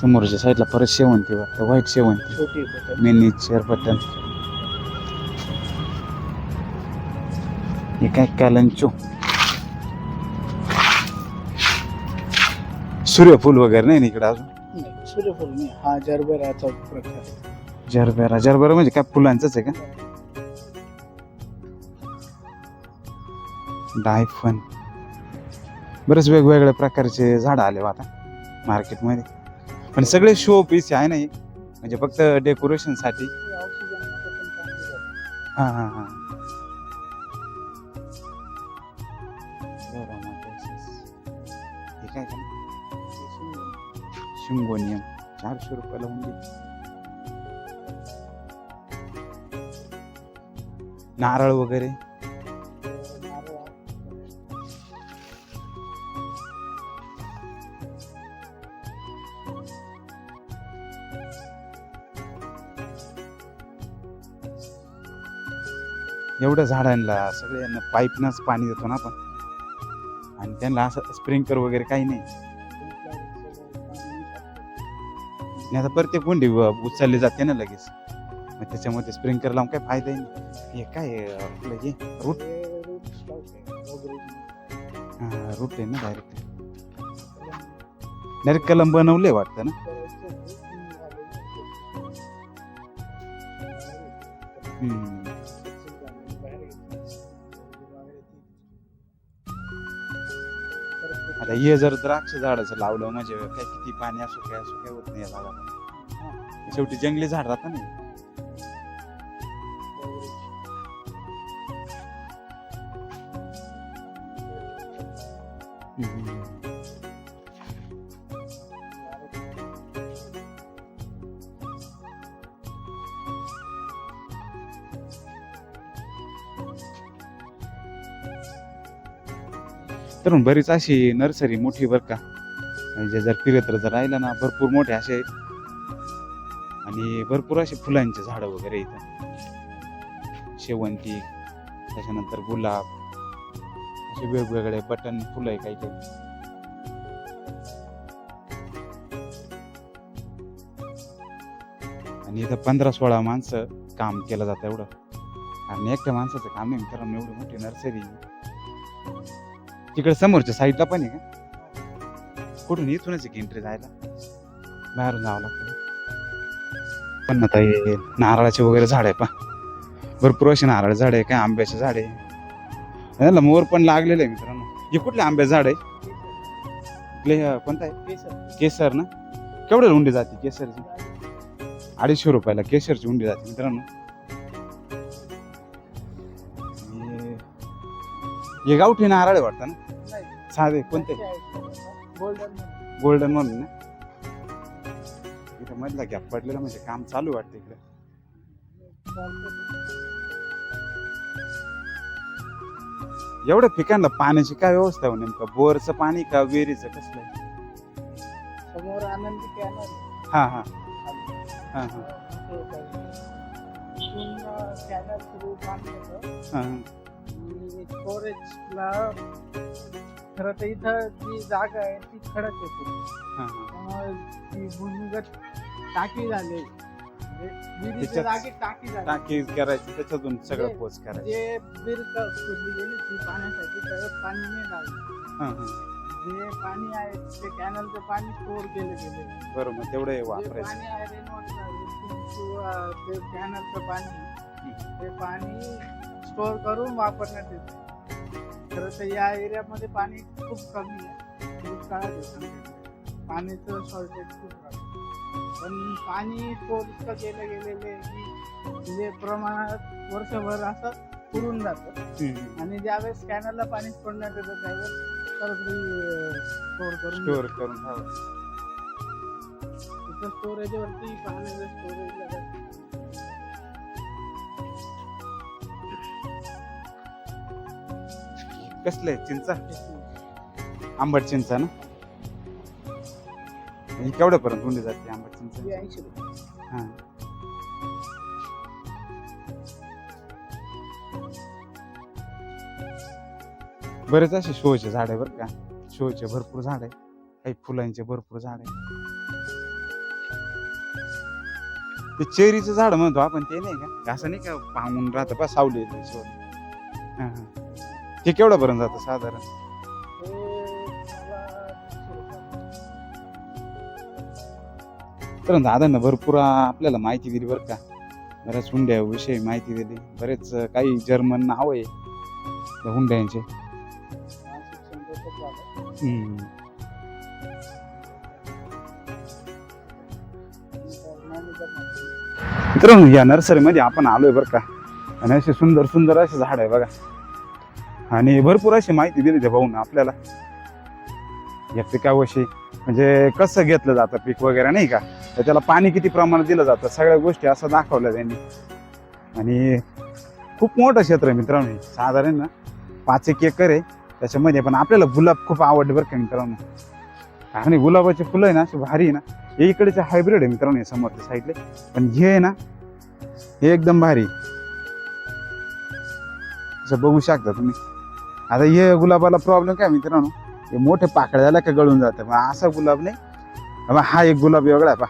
समोरच्या साईडला परत शेवंती वाटतं व्हाईट शेवंती. छोटी बटन मिनी हे काय कॅलंचो? सूर्यफूल वगैरे नाही ना इकडे अजून? नाही सूर्यफूल नाही. हा जरबेराचा प्रकार. जरबेरा जरबेरा म्हणजे काय? फुलांचंच आहे का? डायफन बरेच वेगवेगळ्या प्रकारचे झाडं आले बा आता मार्केटमध्ये पण सगळे शो पीस आहे नाही म्हणजे फक्त डेकोरेशनसाठी हां हां हां. काय शिंगोनियम चारशे रुपयाला होऊन नारळ वगैरे? एवढ्या झाडांना सगळ्यांना पाईपनंच पाणी देतो ना आपण. आणि त्यांना असं स्प्रिंकर वगैरे काही नाही. आणि आता प्रत्येक कोंडी उचलली जाते ना लगेच. मग त्याच्यामध्ये स्प्रिंकर लावून काय फायदा नाही हे काय आपलं हे रूट? हे रूट आहे ना डायरेक्ट डायरेक्ट कलम बनवले वाटतं ना? आता हे जर द्राक्ष झाडाचं लावलं म्हणजे काय किती पाणी असो काय असो काय होत नाही या शेवटी जंगली झाड राहतं ना तर बरीच अशी नर्सरी मोठी बर का. म्हणजे जर फिरत जर राहिलं ना भरपूर मोठे असे आहेत. आणि भरपूर असे फुलांचे झाडं वगैरे इथं. शेवंती त्याच्यानंतर गुलाब असे वेगवेगळे बटन फुलं आहे काही काही. आणि इथं पंधरा सोळा माणसं काम केलं जातं एवढं. आणि एकट्या माणसाचं काम आहे मित्रांनो एवढी मोठी नर्सरी. तिकडे समोरच्या साईडला पण आहे का? कुठून? इथूनच आहे की एंट्री जायला. बाहेरून जावं लागतं. पण आता हे नारळाचे वगैरे झाड आहे पा भरपूर असे नारळ झाड आहे काय आंब्याचे झाड आहे. याला मोर पण लागलेले आहे मित्रांनो. हे कुठले आंब्याचे झाड आहे? अं, कोणतं आहे? केसर. ना? केवढ्या उंडी जाते केसरची? अडीचशे रुपयाला केसरची उंडी जाते मित्रांनो. हे गावठी नारळ आहे वाटतं ना? साधे कोणते? गोल्डन गोल्डन म्हणून. ना? इथं मधला गॅप पडलेला म्हणजे काम चालू वाटतं इकडे. एवढ्या पिकांना पाण्याची काय व्यवस्था आहे हो नेमकं? बोरचं पाणी का विहिरीचं? कसलं? आहे? समोर आनंदी कॅनल हा हा. हा हा. कॅनल सुरू पाणी हा आणि स्टोरेजला खरं तर इथं जी जागा आहे ती खडक येते. ती भूमिगत टाकी झाली. म्हणजे विहिरीच्या जागी टाकी झाली. टाकी करायची त्याच्यातून सगळं पोच करायचं. जे बिर खोदली गेली ती पाण्यासाठी त्याच्यात पाणी नाही लागलं. हा हा. जे पाणी आहे ते कॅनलचं पाणी स्टोअर केलं गेलं. बरोबर मग तेवढं वापरायचं पाणी आहे रेनवॉटर ते कॅनलचं पाणी ते पाणी स्टोअर करून वापरण्यात येते. खरं तर या एरियामध्ये पाणी खूप कमी आहे. दुष्काळात. पाण्याचं शॉर्टेज खूप राहतं. पण पाणी स्टोअर इतकं केलं गेलेलं की म्हणजे प्रमाणात वर्षभर असं पुरून जातं. आणि ज्यावेळेस कॅनलला पाणी सोडण्यात येतं त्यावेळेस स्टोअर करून स्टोअर करून तिथं स्टोरेजवरती पाण्याचं स्टोरेज कसलं चिंचा? आंबट चिंचा ना? ही केवढ्यापर्यंत उंडी जाते आंबट चिंचा? हा बरेच असे शोचे झाड आहे बरं का. शोचे भरपूर झाड आहे. काही फुलांचे भरपूर झाड आहे. ते चेरीचं झाड म्हणतो आपण ते नाही का? असं नाही का पांगून राहतं बा सावली. हा, हा. ते केवढं पर्यंत जातं साधारण? तर दादांना भरपूर आपल्याला माहिती दिली बरं का. बऱ्याच हुंड्याविषयी माहिती दिली. बरेच काही जर्मन नाव आहे. त्या हुंड्यांचे. मित्रांनो या नर्सरीमध्ये आपण आलोय बरं का. आणि असे सुंदर सुंदर असे झाड आहे बघा. आणि भरपूर अशी माहिती दिली त्या भाऊन आपल्याला. या पिकाविषयी म्हणजे कसं घेतलं जातं पीक वगैरे नाही का? तर त्याला पाणी किती प्रमाणात दिलं जातं सगळ्या गोष्टी असं दाखवल्या त्यांनी. आणि खूप मोठं क्षेत्र आहे मित्रांनो हे. साधारण ना पाच एक एकर आहे. त्याच्यामध्ये पण आपल्याला गुलाब खूप आवडले बरं का मित्रांनो. आणि गुलाबाचे फुलं आहे ना अशी भारी आहे ना. हे इकडेचे हायब्रिड आहे मित्रांनो हे समोरच्या साईडले पण हे आहे ना हे एकदम भारी असं बघू शकता तुम्ही. आता हे गुलाबाला प्रॉब्लेम काय मित्रांनो? हे मोठे पाकळ्या झाल्या का गळून जातं. मग असा गुलाब नाही. मग हा एक गुलाब वेगळा आहे पा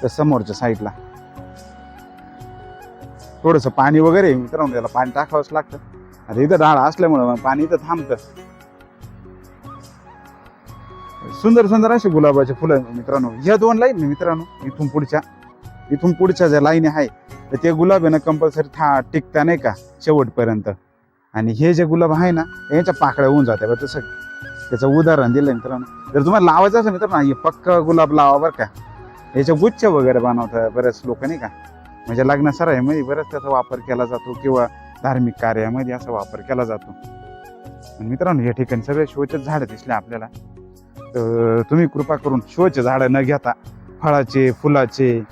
त्या समोरच्या साईडला थोडंसं पाणी वगैरे मित्रांनो त्याला पाणी टाकावंच लागतं. आता इथं डाळ असल्यामुळं मग पाणी इथं थांबतं. सुंदर सुंदर असे गुलाबाचे फुलं मित्रांनो. ह्या दोन लाईन मित्रांनो इथून पुढच्या इथून पुढच्या ज्या लाईनी आहे तर ते गुलाब आहे ना कंपल्सरी था टिकता नाही का शेवटपर्यंत. आणि हे जे गुलाब आहे ना याच्या पाकळ्या होऊन जाते बरं तसं. त्याचं उदाहरण दिलं मित्रांनो. जर तुम्हाला लावायचं असेल मित्रांनो हे पक्का गुलाब लावा बरं का. याचे गुच्छ वगैरे बनवतात बरेच लोक नाही का? म्हणजे लग्न सराईमध्ये बरेच त्याचा वापर केला जातो किंवा धार्मिक कार्यामध्ये असा वापर केला जातो. मित्रांनो या ठिकाणी सगळे शोचे झाडं दिसले आपल्याला. तर तुम्ही कृपा करून शोचे झाडं न घेता फळाचे फुलाचे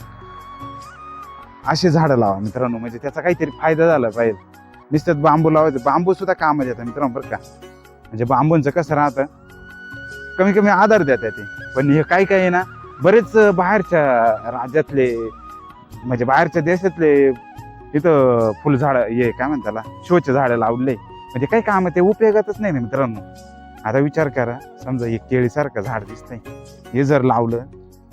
असे झाडं लावा मित्रांनो. म्हणजे त्याचा काहीतरी फायदा झाला पाहिजे. नुसतं बांबू लावायचं. बांबू सुद्धा कामात येतं मित्रांनो बरं का? म्हणजे बांबूंचं कसं राहतं? कमी कमी आधार देतात ते. पण हे काही काही आहे ना बरेच बाहेरच्या राज्यातले म्हणजे बाहेरच्या देशातले इथं फुलझाड हे काय म्हणताला शोचे झाडं लावले. म्हणजे काही काम ते उपयोगातच नाही ना मित्रांनो. आता विचार करा समजा हे केळीसारखं झाड दिसतंय. हे जर लावलं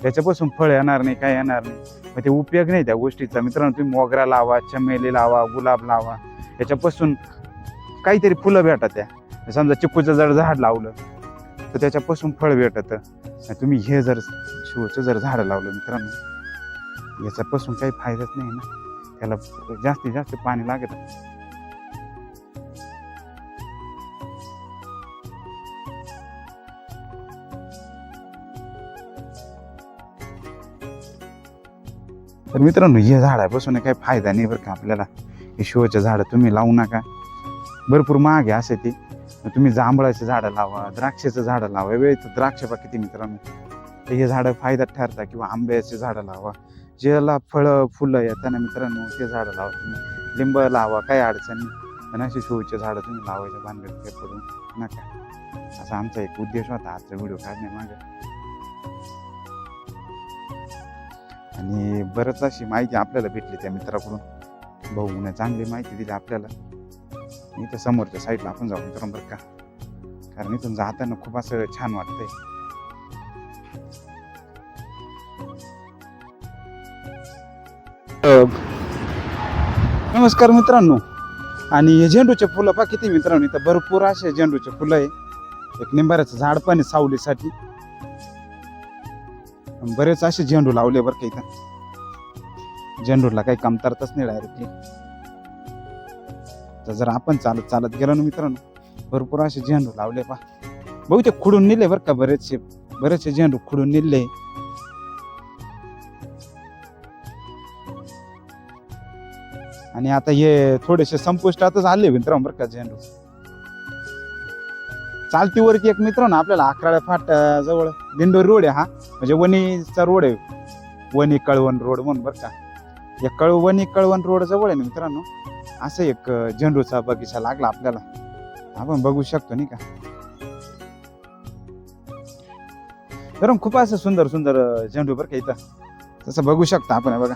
त्याच्यापासून फळ येणार नाही काय येणार नाही. मग ते उपयोग नाही त्या गोष्टीचा. मित्रांनो तुम्ही मोगरा लावा चमेली लावा गुलाब लावा. त्याच्यापासून काहीतरी फुलं भेटत त्या. समजा चिकूचं जर झाड लावलं तर त्याच्यापासून फळ भेटतं. आणि तुम्ही हे जर शिवचं जर झाड लावलं मित्रांनो याच्यापासून काही फायदाच नाही ना. त्याला जास्तीत जास्त पाणी लागत. तर मित्रांनो हे झाडापासून काही फायदा नाही बरं का आपल्याला. हे शोचे झाडं तुम्ही लावू नका. भरपूर महाग आहे असे ते. तुम्ही जांभळाचे झाडं लावा द्राक्षाचं झाडं लावा. वेळ द्राक्ष बा किती मित्रांनो. तर हे झाडं फायद्यात ठरतात किंवा आंब्याचे झाडं लावा. ज्याला फळं फुलं येतात ना मित्रांनो ते झाडं लावा तुम्ही. लिंब लावा काही अडचणी आणि अशी शोचे झाडं तुम्ही लावायच्या भानगड काही पडू नका. असा आमचा एक उद्देश होता. आजचा व्हिडिओ काढण्यामागे. आणि बरंच अशी माहिती आपल्याला भेटली त्या मित्राकडून. भाऊने चांगली माहिती दिली आपल्याला. इथं समोरच्या साईडला आपण जाऊ मित्रांनो बरं का. कारण इथून जाताना खूप असं छान वाटतंय. नमस्कार मित्रांनो. आणि हे झेंडूचे फुलं पहा किती मित्रांनो इथं भरपूर असे झेंडूचे फुलं आहे. एक निंबाऱ्याचं झाड पण आहे सावलीसाठी. बरेच असे झेंडू लावले बरं का इथं. झेंडूला काही कमतरताच नाही डायरेक्टली तर जर आपण चालत चालत गेलो ना मित्रांनो भरपूर असे झेंडू लावले पा बहुतेक खुडून नेले बरं का बरेचसे बरेचसे झेंडू खुडून नेले. आणि आता हे थोडेसे संपुष्टातच आले मित्रांनो बरं का झेंडू. चालतीवरती एक मित्र ना आपल्याला अकराळ्या फाट जवळ दिंडोरी रोड आहे हा. म्हणजे वणीचा रोड आहे. वणी कळवण रोड म्हणून बरं का. या कळवणी कळवण रोड जवळ आहे ना मित्रांनो? असं एक झेंडूचा बगीचा लागला आपल्याला. आपण बघू शकतो नाही का? तर खूप असं सुंदर सुंदर झेंडू बरं का इथं. तसं बघू शकता आपण बघा.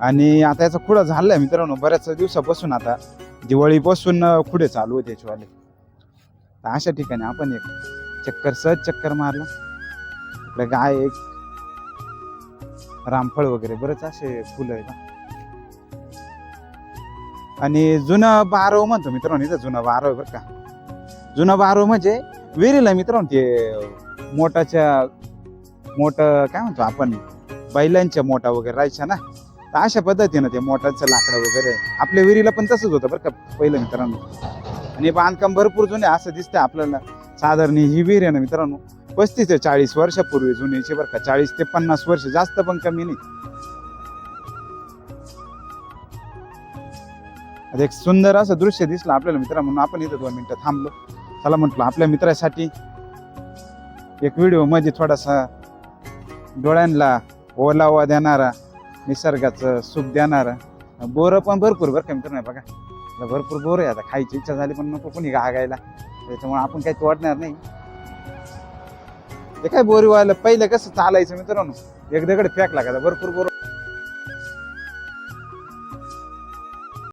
आणि आता याचा खुडा झालाय मित्रांनो? बऱ्याच दिवसापासून आता दिवाळीपासून खुडे चालू होते याच्यावाले तर अशा ठिकाणी आपण एक चक्कर सहज चक्कर मारला. गाय एक रामफळ वगैरे बरेच असे फुलं आहे का आणि जुनं बारव म्हणतो मित्रांनो इथं जुनं बारव आहे बरं का. जुनं बारव म्हणजे विहिरीला मित्रांनो ते मोठाच्या मोठं काय म्हणतो आपण बैलांच्या मोठा वगैरे राहायच्या ना. तर अशा पद्धतीनं ते मोठाचं लाकडं वगैरे आपल्या विहिरीला पण तसंच होतं बरं का पहिलं मित्रांनो. आणि बांधकाम भरपूर जुने असं दिसतं आपल्याला. साधारण ही विहीर आहे ना मित्रांनो पस्तीस ते चाळीस वर्षापूर्वी जुनीची बरं का. चाळीस ते पन्नास वर्ष जास्त पण कमी नाही. एक सुंदर असं दृश्य दिसलं आपल्याला मित्रा म्हणून आपण इथं दोन मिनटं थांबलो. चला म्हटलं आपल्या मित्रासाठी एक व्हिडिओ म्हणजे थोडासा डोळ्यांना ओलावा देणारा निसर्गाचं सुख देणारा बोरं पण भरपूर बरं का मित्रांनो बघा. आता भरपूर बोर आहे. आता खायची इच्छा झाली पण नको कोणी गागायला त्याच्यामुळे आपण काही तोडणार नाही. ते काय बोरी व्हायला पहिलं कसं चालायचं मित्रांनो? एक दगड फेकला का? भरपूर बोर